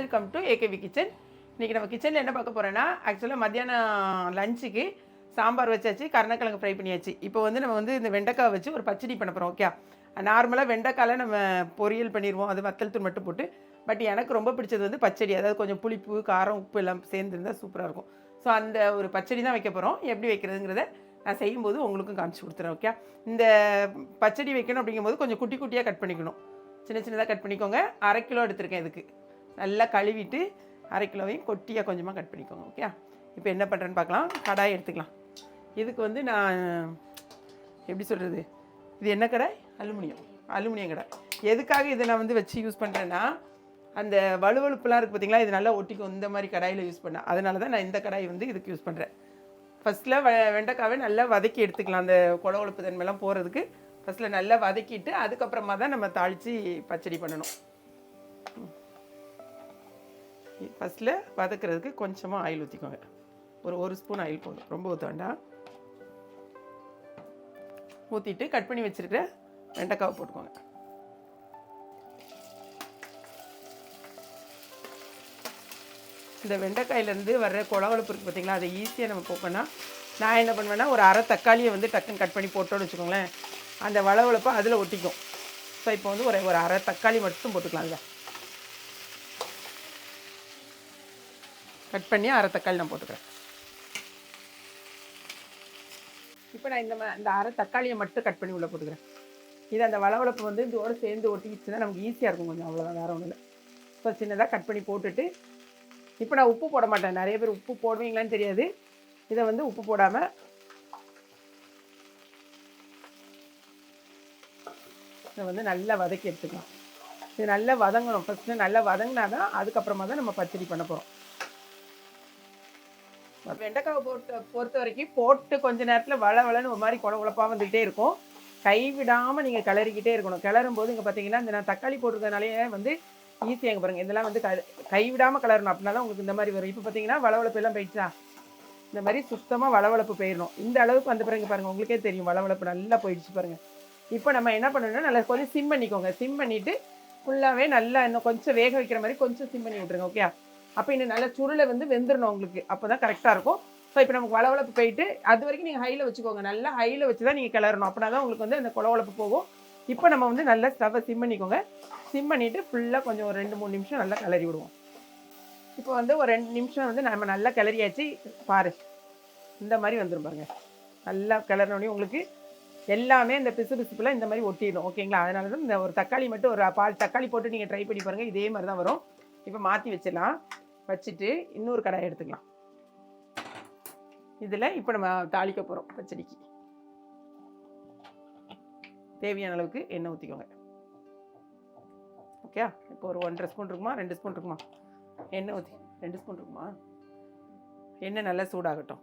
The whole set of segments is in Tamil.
வெல்கம் டு ஏகேவி கிச்சன் இன்றைக்கி நம்ம கிச்சனில் என்ன பார்க்க போகிறோன்னா ஆக்சுவலாக மத்தியானம் லஞ்சுக்கு சாம்பார் வச்சாச்சு கருணக்கிழங்கு ஃப்ரை பண்ணியாச்சு. இப்போ வந்து நம்ம வந்து இந்த வெண்டைக்காய் வச்சு ஒரு பச்சடி பண்ண போகிறோம் ஓகே நார்மலாக வெண்டைக்காயில் நம்ம பொரியல் பண்ணிடுவோம் அது வத்தல் தூள் மட்டும் போட்டு. பட் எனக்கு ரொம்ப பிடிச்சது வந்து பச்சடி அதாவது கொஞ்சம் புளிப்பு காரம் உப்பு எல்லாம் சேர்ந்துருந்தா சூப்பராக இருக்கும். ஸோ அந்த ஒரு பச்சடி தான் வைக்க போகிறோம் எப்படி வைக்கிறதுங்கிறத நான் செய்யும்போது உங்களுக்கும் காமிச்சு கொடுத்துறேன் ஓகே இந்த பச்சடி வைக்கணும் அப்படிங்கும்போது கொஞ்சம் குட்டி குட்டியாக கட் பண்ணிக்கணும். சின்ன சின்னதாக கட் பண்ணிக்கோங்க. அரை கிலோ எடுத்திருக்கேன் இதுக்கு. நல்லா கழுவிட்டு அரை கிலோவையும் கொட்டியாக கொஞ்சமாக கட் பண்ணிக்கோங்க ஓகே இப்போ என்ன பண்ணுறேன்னு பார்க்கலாம். கடாய் எடுத்துக்கலாம். இதுக்கு வந்து நான் எப்படி சொல்கிறது இது என்ன கடாய் அலுமினியம். அலுமினியம் கடாய் எதுக்காக இதை நான் வந்து வச்சு யூஸ் பண்ணுறேன்னா அந்த வலுவழுப்புலாம் இருக்குது பார்த்தீங்களா இது நல்லா ஒட்டிக்கும். இந்த மாதிரி கடாயில் யூஸ் பண்ணேன் அதனால தான் நான் இந்த கடாய் வந்து இதுக்கு யூஸ் பண்ணுறேன் ஃபஸ்ட்டில் வெ வெண்டைக்காவை நல்லா வதக்கி எடுத்துக்கலாம். அந்த கொழவழுப்பு தன்மைலாம் போகிறதுக்கு ஃபஸ்ட்டில் நல்லா வதக்கிட்டு அதுக்கப்புறமா தான் நம்ம தாளித்து பச்சடி பண்ணணும். ஃபஸ்ட்டில் வதக்கிறதுக்கு கொஞ்சமாக ஆயில் ஊற்றிக்கோங்க ஒரு ஒரு ஸ்பூன் ஆயில் போதும். ரொம்ப ஊற்ற வேண்டாம். ஊற்றிட்டு கட் பண்ணி வச்சுருக்கிற வெண்டைக்காவை போட்டுக்கோங்க. இந்த வெண்டைக்காயிலேருந்து வர்ற குழவழுப்பு இருக்குது பார்த்தீங்களா அதை ஈஸியாக நம்ம போக்கணும் நான் என்ன பண்ணுவேன்னா ஒரு அரை தக்காளியை வந்து டக்குன்னு கட் பண்ணி போட்டோன்னு வச்சுக்கோங்களேன் அந்த வளவளப்பை அதில் ஒட்டிக்கும். ஸோ இப்போ வந்து ஒரு ஒரு அரை தக்காளி மட்டும் போட்டுக்கலாம் இல்லை கட் பண்ணி அரை தக்காளி நான் போட்டுக்கிறேன். இப்போ நான் இந்த இந்த அரை தக்காளியை மட்டும் கட் பண்ணி உள்ளே போட்டுக்கிறேன். இது அந்த வளவளப்பு வந்து இதோடு சேர்ந்து ஒட்டிக்கிச்சுன்னா நமக்கு ஈஸியாக இருக்கும் கொஞ்சம் அவ்வளோதான் வேறு ஒன்றும் இல்லை. ஸோ சின்னதாக கட் பண்ணி போட்டுட்டு இப்போ நான் உப்பு போட மாட்டேன். நிறைய பேர் உப்பு போடுவீங்களான்னு தெரியாது. இதை வந்து உப்பு போடாமல் இதை வந்து நல்லா வதக்கி எடுத்துக்கலாம். இது நல்லா வதங்கணும். ஃபஸ்ட்டு நல்லா வதங்கினா தான் அதுக்கப்புறமா தான் நம்ம பச்சடி பண்ண போகிறோம் வெண்டைக்காவை போட்டு பொறுத்த வரைக்கும் போட்டு கொஞ்ச நேரத்தில் வள வளன்னு ஒரு மாதிரி குழ குழப்பாக வந்துகிட்டே இருக்கும். கைவிடாமல் நீங்கள் கிளறிக்கிட்டே இருக்கணும். கிளறும் போது இங்கே பார்த்தீங்கன்னா இந்த நான் தக்காளி போட்டிருக்கனாலே வந்து ஈஸியாக இங்கே பாருங்கள் இதெல்லாம் வந்து க கைவிடாமல் கிளறணும். அப்படின்னா தான் உங்களுக்கு இந்த மாதிரி வரும். இப்போ பார்த்தீங்கன்னா வளவளப்பு எல்லாம் போயிடுச்சா? இந்த மாதிரி சுத்தமாக வளவளப்பு போயிடணும். இந்த அளவுக்கு வந்த பிறகு பாருங்கள் உங்களுக்கே தெரியும். வளவளப்பு நல்லா போயிடுச்சு பாருங்கள் இப்போ நம்ம என்ன பண்ணணும்னா நல்லா கொஞ்சம் சிம் பண்ணிக்கோங்க. சிம் பண்ணிவிட்டு ஃபுல்லாகவே நல்லா இன்னும் கொஞ்சம் வேக வைக்கிற மாதிரி கொஞ்சம் சிம் பண்ணி விட்ருங்க ஓகே அப்போ இன்னும் நல்லா சுருளை வந்து வெந்துடணும் உங்களுக்கு. அப்போ தான் கரெக்டாக இருக்கும். ஸோ இப்போ நமக்கு வளவளப்பு போயிட்டு அது வரைக்கும் நீங்கள் ஹையில் வச்சுக்கோங்க. நல்லா ஹையில் வச்சு தான் நீங்கள் கிளறணும். அப்படின்னா தான் உங்களுக்கு வந்து அந்த குளவளப்பு போகும். இப்போ நம்ம வந்து நல்லா ஸ்டவ்வை சிம் பண்ணிக்கோங்க. சிம் பண்ணிவிட்டு ஃபுல்லாக கொஞ்சம் ஒரு ரெண்டு மூணு நிமிஷம் நல்லா கிளறி விடுவோம். இப்போ வந்து ஒரு ரெண்டு நிமிஷம் வந்து நம்ம நல்லா கிளறியாச்சு. பாரு. இந்த மாதிரி வந்துடும் பாருங்க. நல்லா கிளறினோடனே உங்களுக்கு எல்லாமே இந்த பிசு பிசுப்பில் இந்த மாதிரி ஒட்டிடும் ஓகேங்களா? அதனால தான் இந்த ஒரு தக்காளி மட்டும் ஒரு பால் தக்காளி போட்டு நீங்கள் ட்ரை பண்ணி பாருங்கள் இதே மாதிரி தான் வரும். இப்போ மாற்றி வச்சிடலாம். வச்சுட்டு இன்னொரு கடாயை எடுத்துக்கலாம். இதில் இப்போ நம்ம தாளிக்க போகிறோம் பச்சடிக்கு. தேவையான அளவுக்கு எண்ணெய் ஊற்றிக்கோங்க ஓகே இப்போ ஒரு ஒன்றரை ஸ்பூன் இருக்குமா? ரெண்டு ஸ்பூன் இருக்குமா? எண்ணெய் ஊற்றி ரெண்டு ஸ்பூன் இருக்குமா? எண்ணெய் நல்லா சூடாகட்டும்.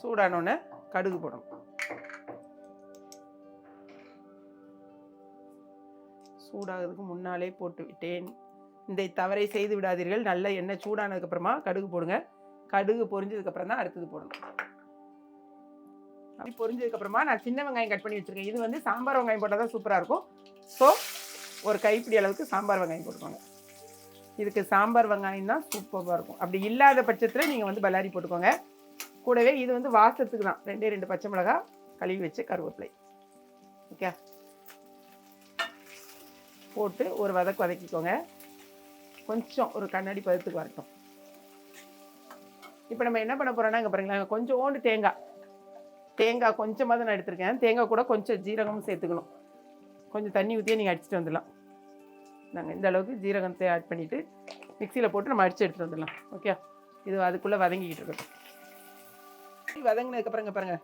சூடானோடனே கடுகு போடணும். சூடாகிறதுக்கு முன்னாலே போட்டு விட்டேன் இந்த தவறை செய்து விடாதீர்கள். நல்ல எண்ணெய் சூடானதுக்கப்புறமா கடுகு போடுங்க. கடுகு பொரிஞ்சதுக்கப்புறம் தான் அடுத்தது போடணும். அப்படி பொரிஞ்சதுக்கப்புறமா நான் சின்ன வெங்காயம் கட் பண்ணி வச்சுருக்கேன். இது வந்து சாம்பார் வெங்காயம் போட்டால் தான் சூப்பராக இருக்கும். ஸோ ஒரு கைப்பிடி அளவுக்கு சாம்பார் வெங்காயம் போட்டுக்கோங்க. இதுக்கு சாம்பார் வெங்காயம் தான் சூப்பராக இருக்கும். அப்படி இல்லாத பட்சத்தில் நீங்கள் வந்து பல்லாரி போட்டுக்கோங்க. கூடவே இது வந்து வாசத்துக்கு தான். ரெண்டே ரெண்டு பச்சை மிளகாய் கழுவி வச்சு கருவேப்பிலை. ஓகே போட்டு ஒரு வதக்கு வதக்கிக்கோங்க. கொஞ்சம் ஒரு கண்ணாடி பதத்துக்கு வரட்டும். இப்போ நம்ம என்ன பண்ண போகிறோன்னா இங்கே பாருங்களேன் கொஞ்சோண்டு தேங்காய். தேங்காய் கொஞ்சமாக தான் நான் எடுத்திருக்கேன். தேங்காய் கூட கொஞ்சம் ஜீரகமும் சேர்த்துக்கணும். கொஞ்சம் தண்ணி ஊற்றியே நீங்கள் அடிச்சுட்டு வந்துடலாம். நாங்கள் இந்த அளவுக்கு ஜீரகத்தை ஆட் பண்ணிவிட்டு மிக்சியில் போட்டு நம்ம அடித்து எடுத்துகிட்டு வந்துடலாம். ஓகே இது அதுக்குள்ளே வதங்கிக்கிட்டு இருக்கட்டும் வதங்கினதுக்கப்புறம் இங்கே பாருங்கள்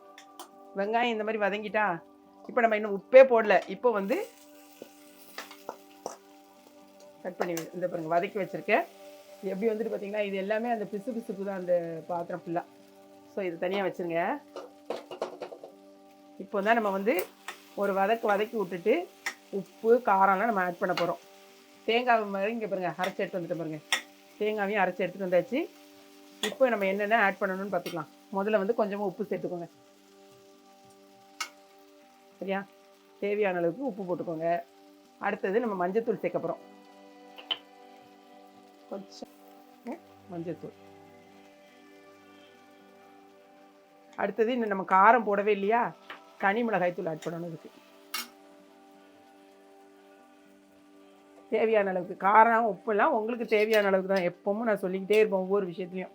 வெங்காயம் இந்த மாதிரி வதங்கிட்டா இப்போ நம்ம இன்னும் உப்பே போடல. இப்போ வந்து கட் பண்ணி இந்த பாருங்கள் வதக்கி வச்சுருக்கேன். எப்படி வந்துட்டு பார்த்தீங்கன்னா இது எல்லாமே அந்த பிசு பிசுப்பு தான் அந்த பாத்திரம் ஃபுல்லாக ஸோ இது தனியாக வச்சுருங்க. இப்போ தான் நம்ம வந்து ஒரு வதக்கு வதக்கி விட்டுட்டு உப்பு காரம்லாம் நம்ம ஆட் பண்ண போகிறோம் தேங்காய் மாதிரி இங்கே பாருங்க அரைச்சி எடுத்து வந்துட்டு பாருங்க. தேங்காவையும் அரைச்சி எடுத்துகிட்டு வந்தாச்சு. இப்போ நம்ம என்னென்ன ஆட் பண்ணணும்னு பார்த்துக்கலாம் முதல்ல வந்து கொஞ்சமாக உப்பு சேர்த்துக்கோங்க. சரியா? தேவையான அளவுக்கு உப்பு போட்டுக்கோங்க. அடுத்தது நம்ம மஞ்சத்தூள் சேர்க்க போகிறோம் கொஞ்சம். மஞ்சத்தூள். அடுத்தது இன்னும் நம்ம காரம் போடவே இல்லையா? தனி மிளகாய் தூள் ஆட் பண்ணணும் இதுக்கு. தேவையான அளவுக்கு. காரம் உப்புலாம் உங்களுக்கு தேவையான அளவுக்கு தான். எப்பவும் நான் சொல்லிக்கிட்டே இருப்பேன் ஒவ்வொரு விஷயத்துலையும்.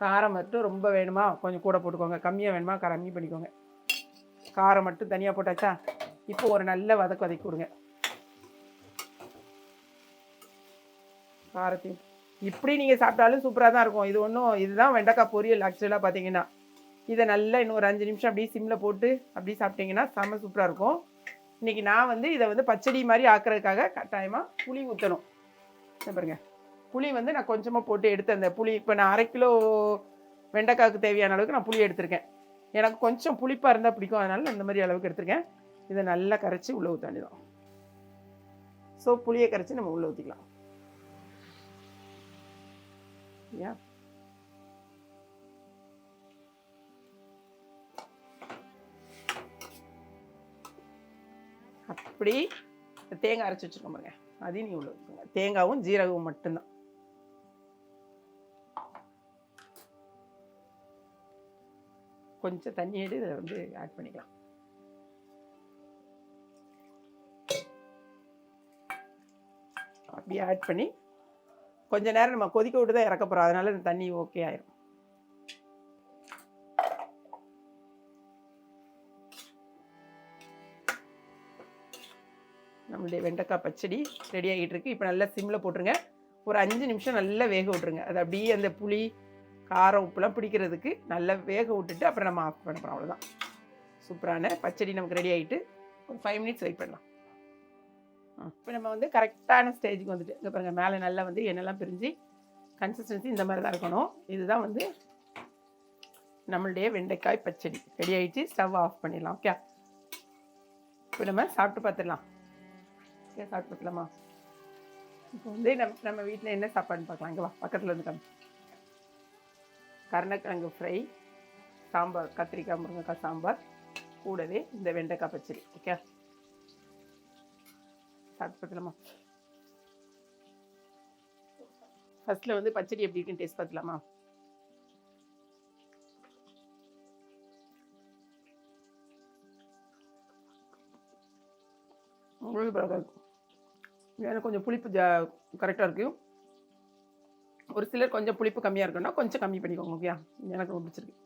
காரம் மட்டும் ரொம்ப வேணுமா? கொஞ்சம் கூட போட்டுக்கோங்க. கம்மியாக வேணுமா? கம்மி பண்ணிக்கோங்க. காரம் மட்டும் தனியாக போட்டாச்சா? இப்போ ஒரு நல்ல வதக்கு வதக்கி கொடுங்க. காரத்தையும் இப்படி நீங்கள் சாப்பிட்டாலும் சூப்பராக தான் இருக்கும். இது ஒன்றும் இதுதான் வெண்டைக்காய் பொரியல் ஆக்சுவலாக பார்த்தீங்கன்னா இதை நல்லா இன்னும் ஒரு அஞ்சு நிமிஷம் அப்படியே சிம்மில் போட்டு அப்படியே சாப்பிட்டீங்கன்னா செம்ம சூப்பராக இருக்கும். இன்றைக்கி நான் வந்து இதை வந்து பச்சடி மாதிரி ஆக்குறதுக்காக கட்டாயமாக புளி ஊற்றணும் என்ன பாருங்க. புளி வந்து நான் கொஞ்சமாக போட்டு எடுத்து அந்த புளி இப்போ நான் அரை கிலோ வெண்டைக்காய்க்கு தேவையான அளவுக்கு நான் புளி எடுத்திருக்கேன். எனக்கு கொஞ்சம் புளிப்பாக இருந்தால் பிடிக்கும். அதனால நான் இந்த மாதிரி அளவுக்கு எடுத்திருக்கேன். இதை நல்லா கரைச்சி உள்ளே ஊற்ற ஸோ புளியை கரைச்சி நம்ம உள்ளே ஊற்றிக்கலாம் Yeah. அப்படி தேங்காய் அரைச்சி வச்சுருக்கோம் பாருங்க. அதையும் நீ உள்ள வச்சுக்கோங்க. தேங்காவும் ஜீரகமும் மட்டும்தான். கொஞ்சம் தண்ணி எடுத்து இதை வந்து ஆட் பண்ணிக்கலாம். அப்படியே ஆட் பண்ணி கொஞ்ச நேரம் நம்ம கொதிக்க விட்டு தான் இறக்க போகிறோம் அதனால இந்த தண்ணி ஓகே ஆயிரும். நம்மளுடைய வெண்டைக்காய் பச்சடி ரெடி ஆகிட்டு இருக்கு. இப்போ நல்லா சிம்மில் போட்டுருங்க. ஒரு அஞ்சு நிமிஷம் நல்லா வேக விட்ருங்க அது அப்படியே அந்த புளி காரம் உப்புலாம் பிடிக்கிறதுக்கு நல்லா வேக விட்டுட்டு அப்புறம் நம்ம ஆஃப் பண்ண போகிறோம் அவ்வளோதான் சூப்பரான பச்சடி நமக்கு ரெடி ஆகிட்டு ஒரு ஃபைவ் மினிட்ஸ் வெயிட் பண்ணலாம். இப்போ நம்ம வந்து கரெக்டான ஸ்டேஜுக்கு வந்துட்டு இங்கே பாருங்கள் மேலே நல்லா வந்து எண்ணெய்லாம் பிரிஞ்சு கன்சிஸ்டன்சி இந்த மாதிரி தான் இருக்கணும். இதுதான் வந்து நம்மளுடைய வெண்டைக்காய் பச்சடி. ரெடி ஆகிடுச்சு ஸ்டவ் ஆஃப் பண்ணிடலாம் ஓகே இப்போ நம்ம சாப்பிட்டு பார்த்துடலாம். ஓகே சாப்பிட்டு பார்த்துலாமா இப்போ வந்து நம்ம நம்ம வீட்டில் என்ன சாப்பாடுன்னு பார்க்கலாம். இங்கே வா பக்கத்தில் வந்து காமி கருணக்கிழங்கு ஃப்ரை சாம்பார் கத்திரிக்காய் முருங்கைக்காய் சாம்பார் கூடவே இந்த வெண்டைக்காய் பச்சடி ஓகே சாப்பிட்டு பார்த்துலாமா ஃபர்ஸ்ட்ல வந்து பச்சடி எப்படி இருக்குன்னு டேஸ்ட் பார்த்துலாமா உங்களுக்கு இருக்கும் எனக்கு கொஞ்சம் புளிப்பு ஜா கரெக்டாக இருக்கும் ஒரு சிலர் கொஞ்சம் புளிப்பு கம்மியாக இருக்குன்னா கொஞ்சம் கம்மி பண்ணிக்கோங்க ஓகே எனக்கு ரொம்ப பிடிச்சிருக்கு.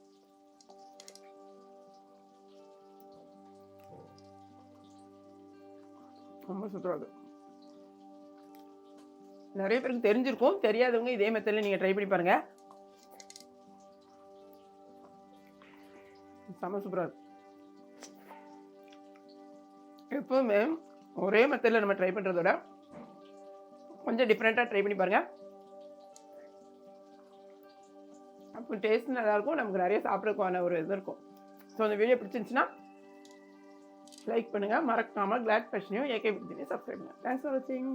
ரொம்ப சூப்பராக நிறைய பேருக்கு தெரிஞ்சிருக்கும் தெரியாதவங்க இதே மெத்தடில் நீங்கள் ட்ரை பண்ணி பாருங்கள் செம்ம சூப்பராக எப்போவுமே ஒரே மெத்தடில் நம்ம ட்ரை பண்ணுறத விட கொஞ்சம் டிஃப்ரெண்ட்டாக ட்ரை பண்ணி பாருங்கள் அப்போ டேஸ்ட் நல்லாயிருக்கும் நமக்கு நிறைய சாப்பிட்றதுக்கான ஒரு இது இருக்கும். ஸோ அந்த வீடியோ பிடிச்சிருந்துச்சின்னா லைக் பண்ணுங்கள் மறக்காமல் கிளாட் பேஷனையும் ஏகே பிடிச்சினையும் சப்ஸ்கிரைப் பண்ணுங்கள் தேங்க்ஸ் ஃபார் வாட்சிங்